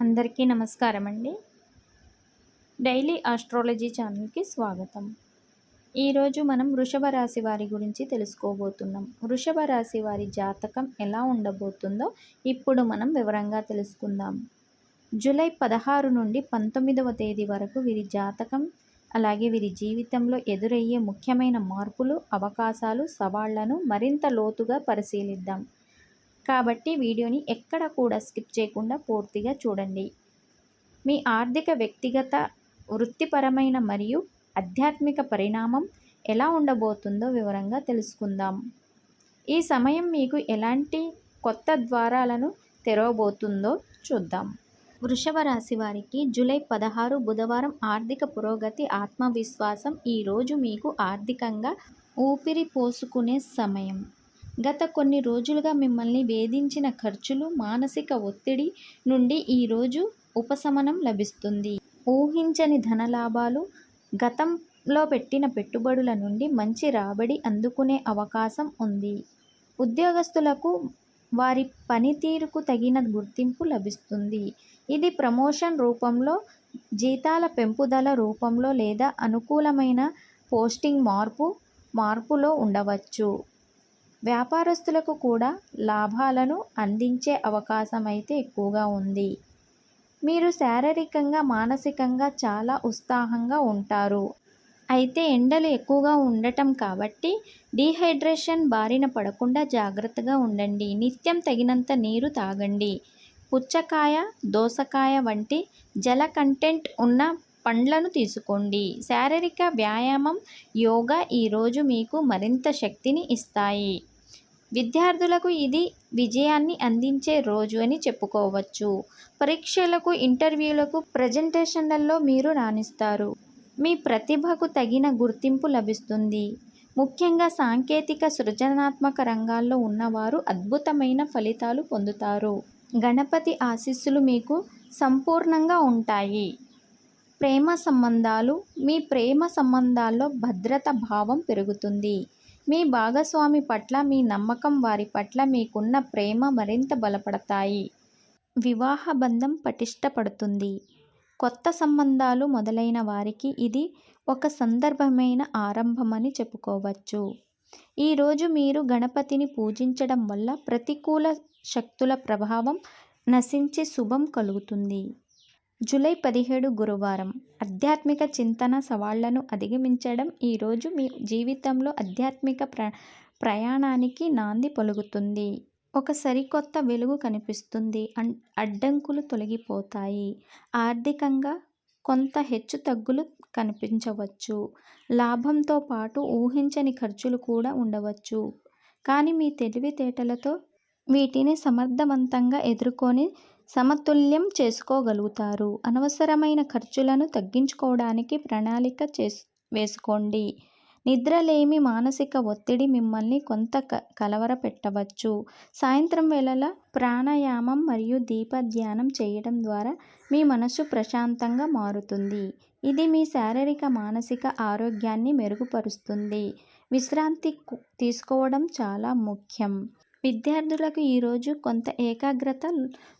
అందరికీ నమస్కారం అండి డైలీ ఆస్ట్రాలజీ ఛానల్కి స్వాగతం. ఈరోజు మనం వృషభ రాశి వారి గురించి తెలుసుకోబోతున్నాం. వృషభ రాశి వారి జాతకం ఎలా ఉండబోతుందో ఇప్పుడు మనం వివరంగా తెలుసుకుందాం. జూలై పదహారు నుండి పంతొమ్మిదవ తేదీ వరకు వీరి జాతకం అలాగే వీరి జీవితంలో ఎదురయ్యే ముఖ్యమైన మార్పులు అవకాశాలు సవాళ్ళను మరింత లోతుగా పరిశీలిద్దాం. కాబట్టి వీడియోని ఎక్కడ కూడా స్కిప్ చేయకుండా పూర్తిగా చూడండి. మీ ఆర్థిక వ్యక్తిగత వృత్తిపరమైన మరియు ఆధ్యాత్మిక పరిణామం ఎలా ఉండబోతుందో వివరంగా తెలుసుకుందాం. ఈ సమయం మీకు ఎలాంటి కొత్త ద్వారాలను తెరవబోతుందో చూద్దాం. వృషభ రాశి వారికి జూలై పదహారు బుధవారం ఆర్థిక పురోగతి ఆత్మవిశ్వాసం ఈరోజు మీకు ఆర్థికంగా ఊపిరి పోసుకునే సమయం. గత కొన్ని రోజులుగా మిమ్మల్ని వేధించిన ఖర్చులు మానసిక ఒత్తిడి నుండి ఈరోజు ఉపశమనం లభిస్తుంది. ఊహించని ధనలాభాలు గతంలో పెట్టిన పెట్టుబడుల నుండి మంచి రాబడి అందుకునే అవకాశం ఉంది. ఉద్యోగస్తులకు వారి పనితీరుకు తగిన గుర్తింపు లభిస్తుంది. ఇది ప్రమోషన్ రూపంలో జీతాల పెంపుదల రూపంలో లేదా అనుకూలమైన పోస్టింగ్ మార్పు మార్పులో ఉండవచ్చు. వ్యాపారస్తులకు కూడా లాభాలను అందించే అవకాశం అయితే ఎక్కువగా ఉంది. మీరు శారీరకంగా మానసికంగా చాలా ఉత్సాహంగా ఉంటారు. అయితే ఎండలు ఎక్కువగా ఉండటం కాబట్టి డీహైడ్రేషన్ బారిన పడకుండా జాగ్రత్తగా ఉండండి. నిత్యం తగినంత నీరు తాగండి. పుచ్చకాయ దోసకాయ వంటి జల కంటెంట్ ఉన్న పండ్లను తీసుకోండి. శారీరక వ్యాయామం యోగా ఈరోజు మీకు మరింత శక్తిని ఇస్తాయి. విద్యార్థులకు ఇది విజయాన్ని అందించే రోజు అని చెప్పుకోవచ్చు. పరీక్షలకు ఇంటర్వ్యూలకు ప్రజెంటేషన్లలో మీరు రాణిస్తారు. మీ ప్రతిభకు తగిన గుర్తింపు లభిస్తుంది. ముఖ్యంగా సాంకేతిక సృజనాత్మక రంగాల్లో ఉన్నవారు అద్భుతమైన ఫలితాలు పొందుతారు. గణపతి ఆశీస్సులు మీకు సంపూర్ణంగా ఉంటాయి. ప్రేమ సంబంధాలు మీ ప్రేమ సంబంధాల్లో భద్రత భావం పెరుగుతుంది. మీ భాగస్వామి పట్ల మీ నమ్మకం వారి పట్ల మీకున్న ప్రేమ మరింత బలపడతాయి. వివాహ బంధం పటిష్టపడుతుంది. కొత్త సంబంధాలు మొదలైన వారికి ఇది ఒక సందర్భమైన ఆరంభమని చెప్పుకోవచ్చు. ఈరోజు మీరు గణపతిని పూజించడం వల్ల ప్రతికూల శక్తుల ప్రభావం నశించి శుభం కలుగుతుంది. జూలై పదిహేడు గురువారం ఆధ్యాత్మిక చింతన సవాళ్ళను అధిగమించడం ఈరోజు మీ జీవితంలో ఆధ్యాత్మిక ప్ర ప్రయాణానికి నాంది పలుకుతుంది. ఒక సరికొత్త వెలుగు కనిపిస్తుంది. అన్ అడ్డంకులు తొలగిపోతాయి. ఆర్థికంగా కొంత హెచ్చు తగ్గులు కనిపించవచ్చు. లాభంతో పాటు ఊహించని ఖర్చులు కూడా ఉండవచ్చు. కానీ మీ తెలివితేటలతో వీటిని సమర్థవంతంగా ఎదుర్కొని సమతుల్యం చేసుకోగలుగుతారు. అనవసరమైన ఖర్చులను తగ్గించుకోవడానికి ప్రణాళిక చేసు వేసుకోండి. నిద్రలేమి మానసిక ఒత్తిడి మిమ్మల్ని కొంత క కలవర పెట్టవచ్చు సాయంత్రం వేళల ప్రాణాయామం మరియు దీప ధ్యానం చేయడం ద్వారా మీ మనసు ప్రశాంతంగా మారుతుంది. ఇది మీ శారీరక మానసిక ఆరోగ్యాన్ని మెరుగుపరుస్తుంది. విశ్రాంతి తీసుకోవడం చాలా ముఖ్యం. విద్యార్థులకు ఈరోజు కొంత ఏకాగ్రత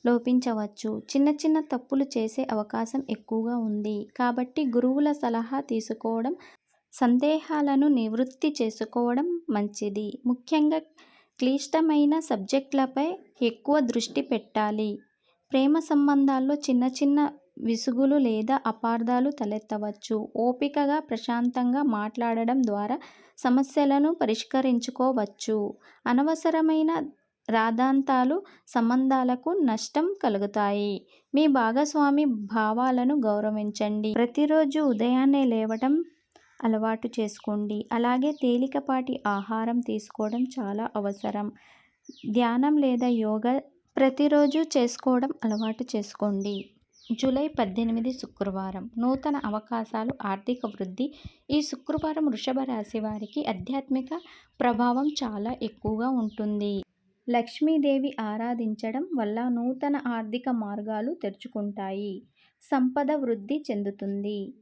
లోపించవచ్చు. చిన్న చిన్న తప్పులు చేసే అవకాశం ఎక్కువగా ఉంది. కాబట్టి గురువుల సలహా తీసుకోవడం సందేహాలను నివృత్తి చేసుకోవడం మంచిది. ముఖ్యంగా క్లిష్టమైన సబ్జెక్టులపై ఎక్కువ దృష్టి పెట్టాలి. ప్రేమ సంబంధాల్లో చిన్న చిన్న విసుగులు లేదా అపార్థాలు తలెత్తవచ్చు. ఓపికగా ప్రశాంతంగా మాట్లాడడం ద్వారా సమస్యలను పరిష్కరించుకోవచ్చు. అనవసరమైన రాదాంతాలు సంబంధాలకు నష్టం కలుగుతాయి. మీ భాగస్వామి భావాలను గౌరవించండి. ప్రతిరోజు ఉదయాన్నే లేవటం అలవాటు చేసుకోండి. అలాగే తేలికపాటి ఆహారం తీసుకోవడం చాలా అవసరం. ధ్యానం లేదా యోగా ప్రతిరోజు చేసుకోవడం అలవాటు చేసుకోండి. జూలై పద్దెనిమిది శుక్రవారం. నూతన అవకాశాలు ఆర్థిక వృద్ధి. ఈ శుక్రవారం వృషభ రాశి వారికి ఆధ్యాత్మిక ప్రభావం చాలా ఎక్కువగా ఉంటుంది. లక్ష్మీదేవి ఆరాధించడం వల్ల నూతన ఆర్థిక మార్గాలు తెరుచుకుంటాయి. సంపద వృద్ధి చెందుతుంది.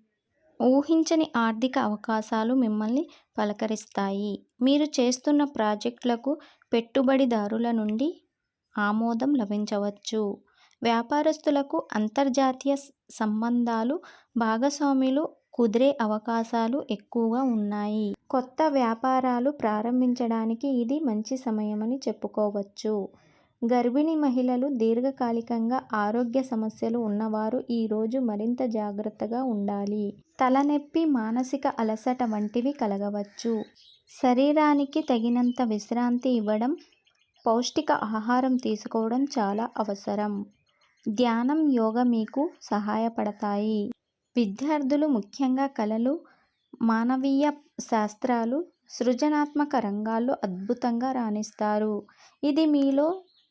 ఊహించని ఆర్థిక అవకాశాలు మిమ్మల్ని పలకరిస్తాయి. మీరు చేస్తున్న ప్రాజెక్టులకు పెట్టుబడిదారుల నుండి ఆమోదం లభించవచ్చు. వ్యాపారస్తులకు అంతర్జాతీయ సంబంధాలు భాగస్వాములు కుదిరే అవకాశాలు ఎక్కువగా ఉన్నాయి. కొత్త వ్యాపారాలు ప్రారంభించడానికి ఇది మంచి సమయమని చెప్పుకోవచ్చు. గర్భిణీ మహిళలు దీర్ఘకాలికంగా ఆరోగ్య సమస్యలు ఉన్నవారు ఈరోజు మరింత జాగ్రత్తగా ఉండాలి. తలనొప్పి మానసిక అలసట వంటివి కలగవచ్చు. శరీరానికి తగినంత విశ్రాంతి ఇవ్వడం పౌష్టిక ఆహారం తీసుకోవడం చాలా అవసరం. ధ్యానం యోగ మీకు సహాయపడతాయి. విద్యార్థులు ముఖ్యంగా కళలు మానవీయ శాస్త్రాలు సృజనాత్మక రంగాల్లో అద్భుతంగా రాణిస్తారు. ఇది మీలో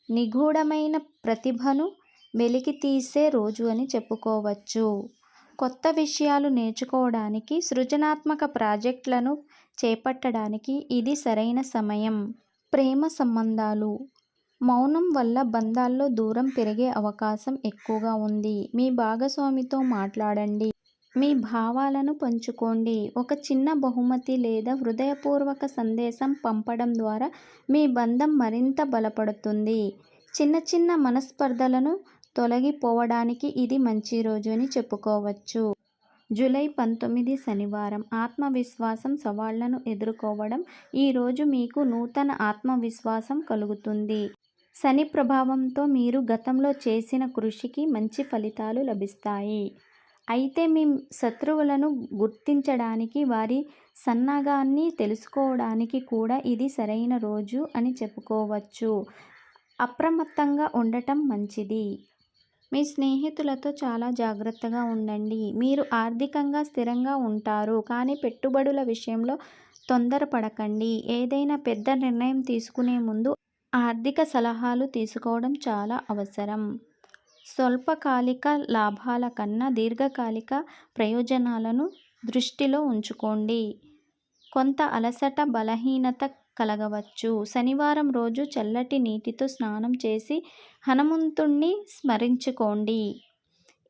నిగూఢమైన ప్రతిభను వెలికితీసే రోజు అని చెప్పుకోవచ్చు. కొత్త విషయాలు నేర్చుకోవడానికి సృజనాత్మక ప్రాజెక్టులను చేపట్టడానికి ఇది సరైన సమయం. ప్రేమ సంబంధాలు మౌనం వల్ల బంధాల్లో దూరం పెరిగే అవకాశం ఎక్కువగా ఉంది. మీ భాగస్వామితో మాట్లాడండి. మీ భావాలను పంచుకోండి. ఒక చిన్న బహుమతి లేదా హృదయపూర్వక సందేశం పంపడం ద్వారా మీ బంధం మరింత బలపడుతుంది. చిన్న చిన్న మనస్పర్ధలను తొలగిపోవడానికి ఇది మంచి రోజు అని చెప్పుకోవచ్చు. జూలై పంతొమ్మిది శనివారం. ఆత్మవిశ్వాసం సవాళ్ళను ఎదుర్కోవడం ఈరోజు మీకు నూతన ఆత్మవిశ్వాసం కలుగుతుంది. శని ప్రభావంతో మీరు గతంలో చేసిన కృషికి మంచి ఫలితాలు లభిస్తాయి. అయితే మీ శత్రువులను గుర్తించడానికి వారి సన్నగాన్ని తెలుసుకోవడానికి కూడా ఇది సరైన రోజు అని చెప్పుకోవచ్చు. అప్రమత్తంగా ఉండటం మంచిది. మీ స్నేహితులతో చాలా జాగ్రత్తగా ఉండండి. మీరు ఆర్థికంగా స్థిరంగా ఉంటారు కానీ పెట్టుబడుల విషయంలో తొందరపడకండి. ఏదైనా పెద్ద నిర్ణయం తీసుకునే ముందు ఆర్థిక సలహాలు తీసుకోవడం చాలా అవసరం. స్వల్పకాలిక లాభాల కన్నా దీర్ఘకాలిక ప్రయోజనాలను దృష్టిలో ఉంచుకోండి. కొంత అలసట బలహీనత కలగవచ్చు. శనివారం రోజు చల్లటి నీటితో స్నానం చేసి హనుమంతుణ్ణి స్మరించుకోండి.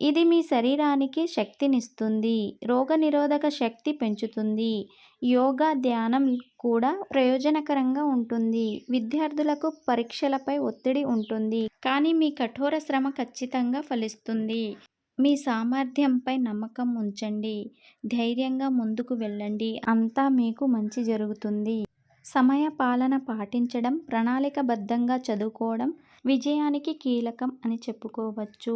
ఇది మీ శరీరానికి శక్తినిస్తుంది రోగనిరోధక శక్తి పెంచుతుంది. యోగా ధ్యానం కూడా ప్రయోజనకరంగా ఉంటుంది. విద్యార్థులకు పరీక్షలపై ఒత్తిడి ఉంటుంది. కానీ మీ కఠోర శ్రమ ఖచ్చితంగా ఫలిస్తుంది. మీ సామర్థ్యంపై నమ్మకం ఉంచండి. ధైర్యంగా ముందుకు వెళ్ళండి. అంతా మీకు మంచి జరుగుతుంది. సమయ పాలన పాటించడం ప్రణాళికబద్ధంగా చదువుకోవడం విజయానికి కీలకం అని చెప్పుకోవచ్చు.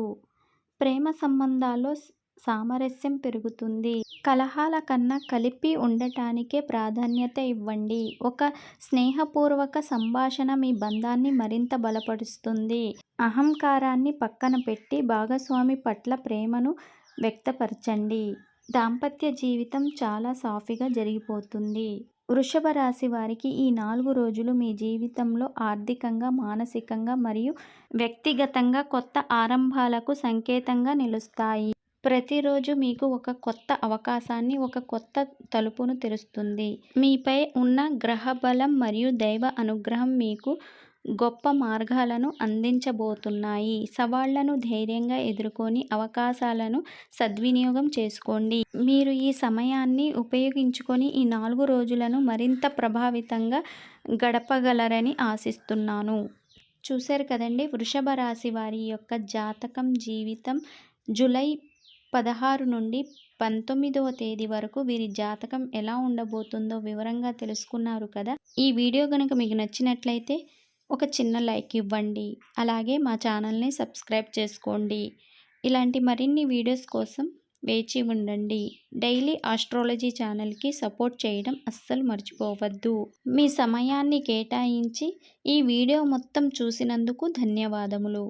ప్రేమ సంబంధాల్లో సామరస్యం పెరుగుతుంది. కలహాల కన్నా కలిపి ఉండటానికే ప్రాధాన్యత ఇవ్వండి. ఒక స్నేహపూర్వక సంభాషణ మీ బంధాన్ని మరింత బలపరుస్తుంది. అహంకారాన్ని పక్కన పెట్టి భాగస్వామి పట్ల ప్రేమను వ్యక్తపరచండి. దాంపత్య జీవితం చాలా సాఫీగా జరిగిపోతుంది. వృషభ రాశి వారికి ఈ నాలుగు రోజులు మీ జీవితంలో ఆర్థికంగా మానసికంగా మరియు వ్యక్తిగతంగా కొత్త ఆరంభాలకు సంకేతంగా నిలుస్తాయి. ప్రతిరోజు మీకు ఒక కొత్త అవకాశాన్ని ఒక కొత్త తలుపును తెరుస్తుంది. మీపై ఉన్న గ్రహ బలం మరియు దైవ అనుగ్రహం మీకు గొప్ప మార్గాలను అందించబోతున్నాయి. సవాళ్ళను ధైర్యంగా ఎదుర్కొని అవకాశాలను సద్వినియోగం చేసుకోండి. మీరు ఈ సమయాన్ని ఉపయోగించుకొని ఈ నాలుగు రోజులను మరింత ప్రభావితంగా గడపగలరని ఆశిస్తున్నాను. చూశారు కదండి? వృషభ రాశి వారి యొక్క జాతకం జీవితం జూలై పదహారు నుండి పంతొమ్మిదవ తేదీ వరకు వీరి జాతకం ఎలా ఉండబోతుందో వివరంగా తెలుసుకున్నారు కదా? ఈ వీడియో కనుక మీకు నచ్చినట్లయితే ఒక చిన్న లైక్ ఇవ్వండి. అలాగే మా ఛానల్ని సబ్స్క్రైబ్ చేసుకోండి. ఇలాంటి మరిన్ని వీడియోస్ కోసం వేచి ఉండండి. డైలీ ఆస్ట్రాలజీ ఛానల్కి సపోర్ట్ చేయడం అస్సలు మర్చిపోవద్దు. మీ సమయాన్ని కేటాయించి ఈ వీడియో మొత్తం చూసినందుకు ధన్యవాదములు.